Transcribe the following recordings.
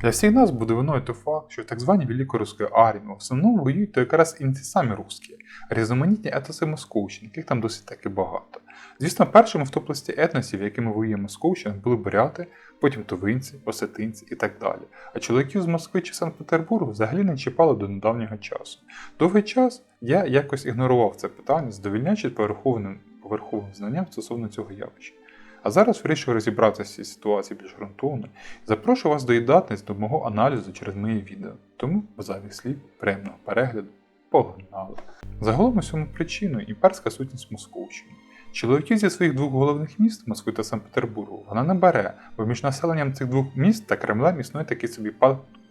Для всіх нас буде виною той факт, що так званій Великорусській армії в основному воюють то якраз і не ті самі русські, а різноманітні етноси Московщини, яких там досить таки багато. Звісно, першими в топ-листі етносів, якими воює Московщина, були буряти, потім тувинці, осетинці і так далі. А чоловіків з Москви чи Санкт-Петербургу взагалі не чіпали до недавнього часу. Довгий час я якось ігнорував це питання, задовільняючи поверховним, поверховим знанням стосовно цього явища. А зараз вирішую розібратися з цією ситуацією більш ґрунтовно і запрошую вас доєднатись до мого аналізу через мої відео. Тому без слів, приємного перегляду, погнали. Загалом усьому причиною імперська сутність Московщини. Чоловіків зі своїх двох головних міст, Москви та Санкт-Петербургу, вона не бере, бо між населенням цих двох міст та Кремлем існує такий собі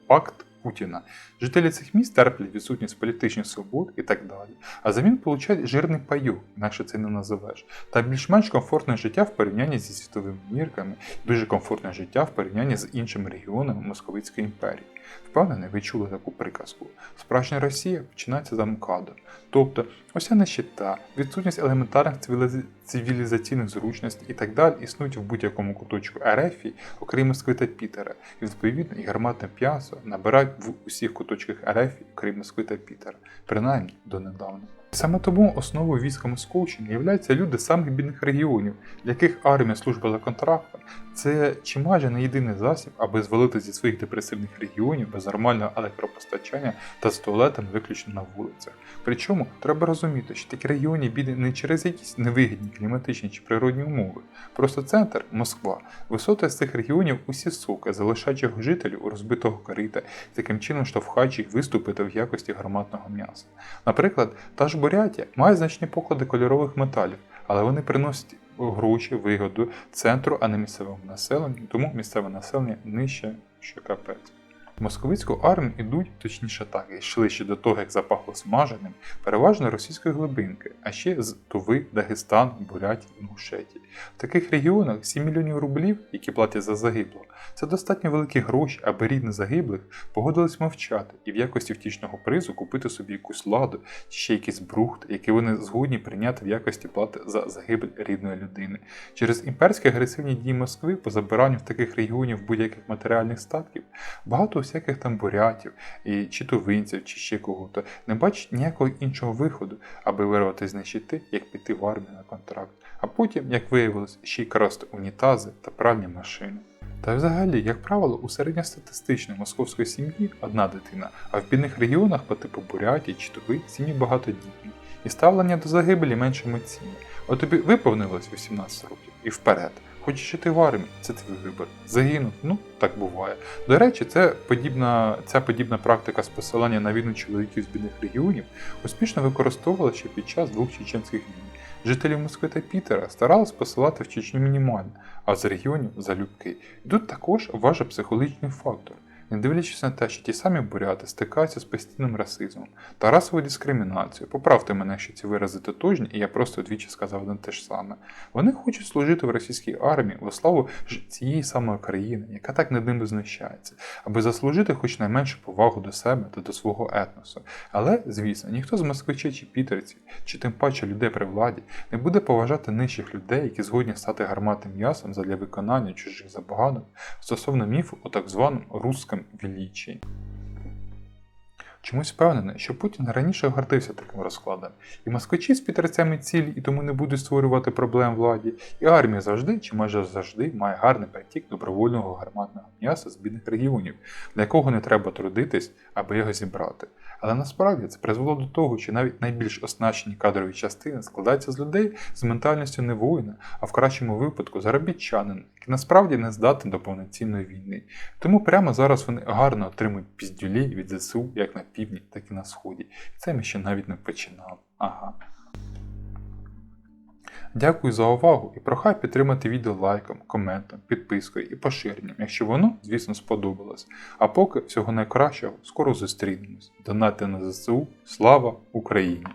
пакт Путіна. Жителі цих міст терплять відсутність політичних свобод і так далі, а замін получають жирний пайок, інакше це не називеш, та більш-менш комфортне життя в порівнянні зі світовими мірками, дуже комфортне життя в порівнянні з іншими регіонами Московицької імперії. Впевнений, ви чули таку приказку. Справжня Росія починається за МКАДом. Тобто, уся нещита, відсутність елементарних цивіліза- цивілізаційних зручностей і так далі існують в будь-якому куточку Ерефії, окрім Москви та Пітера, і відповідно і гарматне п'ясо набирають в усіх куточках Ерефії, окрім Москви та Пітера, принаймні донедавна. Саме тому основою війська Московщини являються люди з самих бідних регіонів, для яких армія служба за контрактом це чи майже не єдиний засіб, аби звалити зі своїх депресивних регіонів без нормального електропостачання та з туалетами виключно на вулицях. Причому треба розуміти, що такі регіони бідні не через якісь невигідні кліматичні чи природні умови. Просто центр, Москва, висоти з цих регіонів усі суки, залишаючи жителів у розбитого корита, таким чином штовхаючи їх виступити в якості гарматного м'яса. Наприклад, та ж Бурятія має значні поклади кольорових металів, але вони приносять гроші, вигоду центру, а не місцевому населенню, тому місцеве населення нижче, що капець. В московицьку армію ідуть, точніше так, йшли ще до того, як запахло смаженим, переважно російської глибинки, а ще з Туви, Дагестан, Бурятії, Інгушетії. В таких регіонах 7 мільйонів рублів, які платять за загиблого, це достатньо великі гроші, аби рідні загиблих погодились мовчати і в якості втішного призу купити собі якусь ладу чи ще якийсь брухт, який вони згодні прийняти в якості плати за загибель рідної людини. Через імперські агресивні дії Москви по забиранню в таких регіонів будь-яких матеріальних статків багато всяких там бурятів, і чи тувинців, чи ще кого-то не бачать ніякого іншого виходу, аби вирвати з нищити, як піти в армію на контракт, а потім, як виявилось, ще й красти унітази та пральні машини. Та взагалі, як правило, у середньостатистичної московської сім'ї одна дитина, а в бідних регіонах по типу Бурятії чи Туви сім'ї багатодітні. І ставлення до загибелі менш емоційне. От тобі виповнилось 18 років і вперед. Хочеш жити в армії, це твій вибір. Загинув, ну так буває. До речі, це подібна, ця подібна практика з посилання на війну чоловіків з бідних регіонів успішно використовувала ще під час двох чеченських війн. Жителів Москви та Пітера старались посилати в Чечню мінімально, а з регіонів залюбки. І тут також важить психологічний фактор. Не дивлячись на те, що ті самі буряти стикаються з постійним расизмом та расовою дискримінацією. Поправте мене, якщо ці вирази тотожні, і я просто двічі сказав одне те ж саме. Вони хочуть служити в російській армії во славу цієї самої країни, яка так над ними знущається, аби заслужити хоч найменшу повагу до себе та до свого етносу. Але, звісно, ніхто з москвичей чи пітерців, чи тим паче людей при владі, не буде поважати нижчих людей, які згодні стати гарматним м'ясом задля виконання чужих забаганок стосовно міфу у так званому русском величі. Чомусь впевнений, що Путін раніше гордився таким розкладом, і москвичі з пітерцями цілі і тому не будуть створювати проблем владі, і армія завжди чи майже завжди має гарний притік добровольного гарматного м'яса з бідних регіонів, для якого не треба трудитись, аби його зібрати. Але насправді це призвело до того, що навіть найбільш оснащені кадрові частини складаються з людей з ментальністю не воїна, а в кращому випадку заробітчанина, який насправді не здатний до повноцінної війни. Тому прямо зараз вони гарно отримують піздюлі від ЗСУ як на півдні, так і на сході. І це ми ще навіть не починали. Ага. Дякую за увагу і прохай підтримати відео лайком, коментом, підпискою і поширенням, якщо воно, звісно, сподобалось. А поки всього найкращого, скоро зустрінемось. Донати на ЗСУ. Слава Україні!